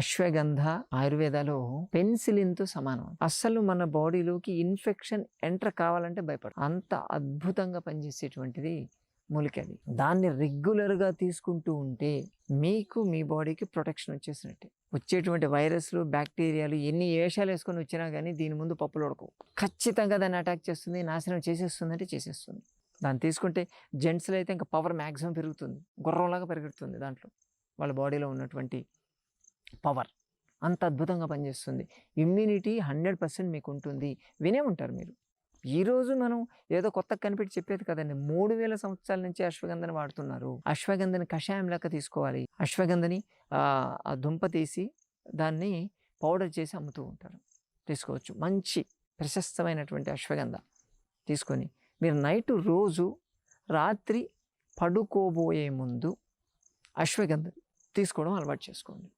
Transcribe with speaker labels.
Speaker 1: అశ్వగంధ ఆయుర్వేదాలో పెన్సిలిన్తో సమానం. అస్సలు మన బాడీలోకి ఇన్ఫెక్షన్ ఎంటర్ కావాలంటే భయపడ అంత అద్భుతంగా పనిచేసేటువంటిది మూలికది. దాన్ని రెగ్యులర్గా తీసుకుంటూ ఉంటే మీకు మీ బాడీకి ప్రొటెక్షన్ వచ్చేసినట్టే. వచ్చేటువంటి వైరస్లు బ్యాక్టీరియాలు ఎన్ని వేషాలు వేసుకొని వచ్చినా కానీ దీని ముందు పప్పులు ఉడకవు. ఖచ్చితంగా దాన్ని అటాక్ చేస్తుంది నాశనం చేసేస్తుంది అంటే చేసేస్తుంది. దాన్ని తీసుకుంటే జెంట్స్లో అయితే ఇంకా పవర్ మ్యాక్సిమం పెరుగుతుంది. గుర్రంలాగా పెరుగుతుంది దాంట్లో. వాళ్ళ బాడీలో ఉన్నటువంటి పవర్. అంత అద్భుతంగా పనిచేస్తుంది. ఇమ్యూనిటీ హండ్రెడ్ పర్సెంట్ మీకు ఉంటుంది వినే ఉంటారు మీరు. ఈరోజు మనం ఏదో కొత్త కనిపెట్టి చెప్పేది కదండి. మూడు వేల సంవత్సరాల నుంచి అశ్వగంధని వాడుతున్నారు. అశ్వగంధని కషాయం లెక్క తీసుకోవాలి. అశ్వగంధని ఆ, దుంప తీసి దాన్ని పౌడర్ చేసి అమ్ముతూ ఉంటారు. తీసుకోవచ్చు. మంచి ప్రశస్తమైనటువంటి అశ్వగంధ తీసుకొని మీరు నైట్ రోజు రాత్రి పడుకోబోయే ముందు అశ్వగంధ తీసుకోవడం అలవాటు చేసుకోండి.